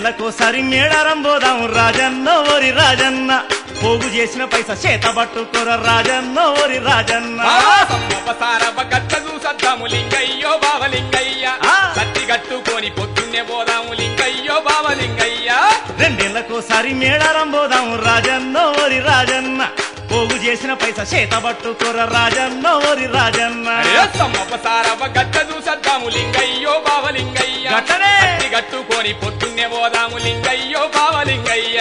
రెండేళ్ళకోసారి మేడారం పోదాం రాజన్న ఓరి రాజన్న. పోగు చేసిన పైసా చేత పట్టుకోర రాజన్న ఓరి రాజన్న. లింగయ్యో బావలింగయ్య. ఆ. సత్తి కట్టుకొని పొద్దున్నే పోదాము లింగయ్యో బావలింగయ్య. రెండేళ్ళకోసారి మేడారం పోదాం రాజన్న ఓరి రాజన్న. పోగు చేసిన పైసా చేత పట్టుకోర రాజన్న ఓరి రాజన్న. సమ్మప్ప సారవ గట్ట చూసద్దాము లింగయ్యో బావలింగయ్య. గట్టనే. కట్టుకొని పొద్దున్నే పోదాము లింగయ్యో బావలింగయ్య.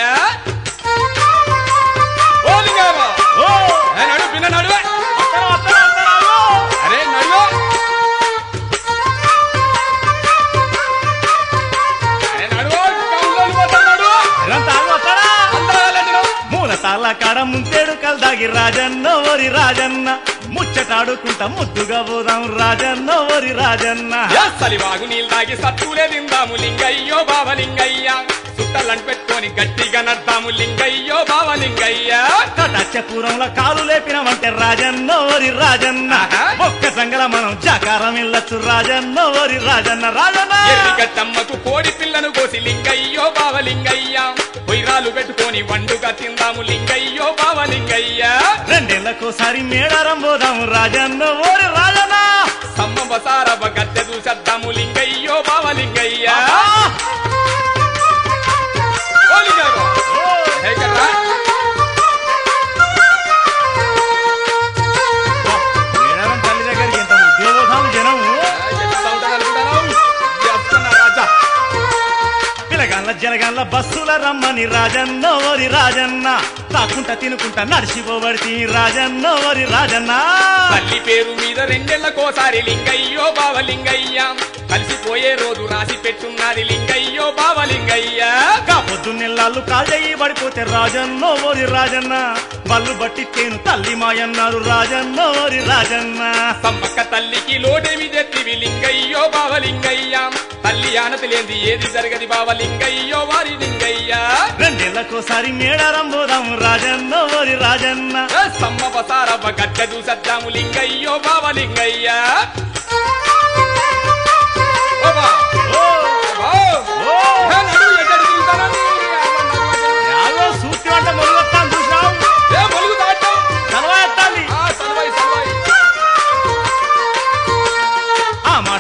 తాళ్ళ కాడ ముంతేడు కల్దాగి రాజన్న ఓరి రాజన్న. ముచ్చటాడుకుంటా ముద్దుగా పోదాం రాజన్న ఓరి రాజన్న. సలివాగు నీళ్ళు తాగి సత్తులే తిందాము లింగయ్యో బావలింగయ్య. సుట్టలను పెట్టుకొని గట్టిగా నడతాము లింగయ్యో బావలింగయ్య. కటాచపురంలో కాలు లేపినమంటే రాజన్న ఓరి రాజన్న. ఒక్క సంగల మనం జాకారం వెళ్ళొచ్చు రాజన్న ఓరి రాజన్న రాజన్న. ఎర్రిగట్టమ్మకు కోడి పిల్లను కోసి లింగయ్యో బావలింగయ్య. పొయ్యిరాలు పెట్టుకొని వండుగా తిందాము లింగయ్యో బావలింగయ్య రెండేళ్ళకోసారి మేడారం పోదాము రాజన్న ఓరి రాజన్న. జలగాళ్ళ బస్సుల రమ్మని రాజన్న ఓరి రాజన్న. తాకుంటా తినుకుంటా నడిచిపోబడితే రాజన్న ఓరి రాజన్న. తల్లి పేరు మీద రెండేళ్ళకోసారి లింగయ్యో బావలింగయ్య. కలిసిపోయే రోజు రాసి పెట్టున్నది లింగయ్యో బావలింగయ్య. కా పొద్దున్నెల్లాళ్ళు కాజయ్యి పడిపోతే రాజన్న ఓరి రాజన్న. బళ్ళు బట్టి తేను తల్లి మాయన్నారు రాజన్న ఓరి రాజన్న. సమ్మక్క తల్లికి లోటేమి తెత్తివి లింగయ్యో బావలింగయ్య. ఆనతి లేంది ఏది జరగది బావలింగయ్యో వారి లింగయ్య. రెండేళ్ళకోసారి మేడారం పోదాం రాజన్న ఓరి రాజన్న. సమ్మ బసారవ్వ గడ్డ చూసద్దాము లింగయ్యో బావలింగయ్య. ఓ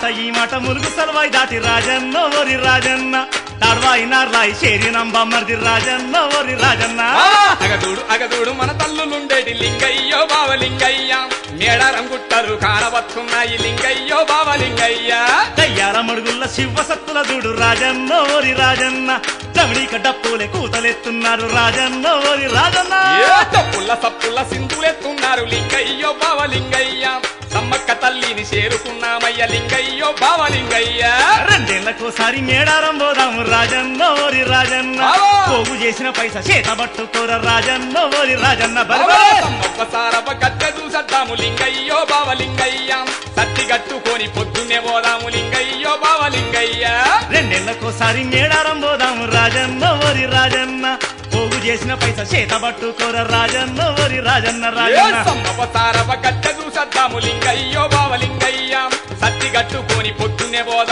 ఈ మాట ములుగు సలవాయి దాటి రాజన్న ఓరి రాజన్న. తాడ్వాయి నార్లాయి చేరి నంబమ్మర్ది రాజన్న ఓరి రాజన్న. అగదూడు అగదూడు మన తల్లులుండేటి లింగయ్యో బావలింగయ్య. మేడారం గుట్టలు కానవస్తున్నాయి లింగయ్యో బావలింగయ్య. దయ్యాల మడుగుల్ల శివ సత్తుల దూడు రాజన్న ఓరి రాజన్న. జమిడీక డప్పులే కూతలెత్తున్నారు రాజన్న ఓరి రాజన్న. తప్పుల సప్పుల సింధులెత్తున్నారు లింగయ్యో బావలింగయ్య. సమ్మక్క తల్లిని చేరుకున్నామయ్య లింగయ్యో బావలింగయ్య. రెండేళ్ళకోసారి మేడారం పోదాం రాజన్న ఓరి రాజన్న! పోగు చేసిన పైసా చేత పట్టుకోర రాజన్న ఓరి రాజన్న బావా, బలబలే సమ్మక్క సారవ గద్దె చూసద్దాము లింగయ్యో బావలింగయ్య. సత్తి కట్టుకొని పొద్దున్నే పోదాము లింగయ్యో బావలింగయ్య. రెండేళ్ళకోసారి మేడారం పోదాం రాజన్న ఓరి రాజన్న. పోగు చేసిన పైసా చేత పట్టుకోర రాజన్న ఓరి రాజన్న రాజన్న. సమ్మవ సారవ చద్దాము లింగయ్యో బావలింగయ్య. సత్తి కట్టుకొని పొద్దునే పోదా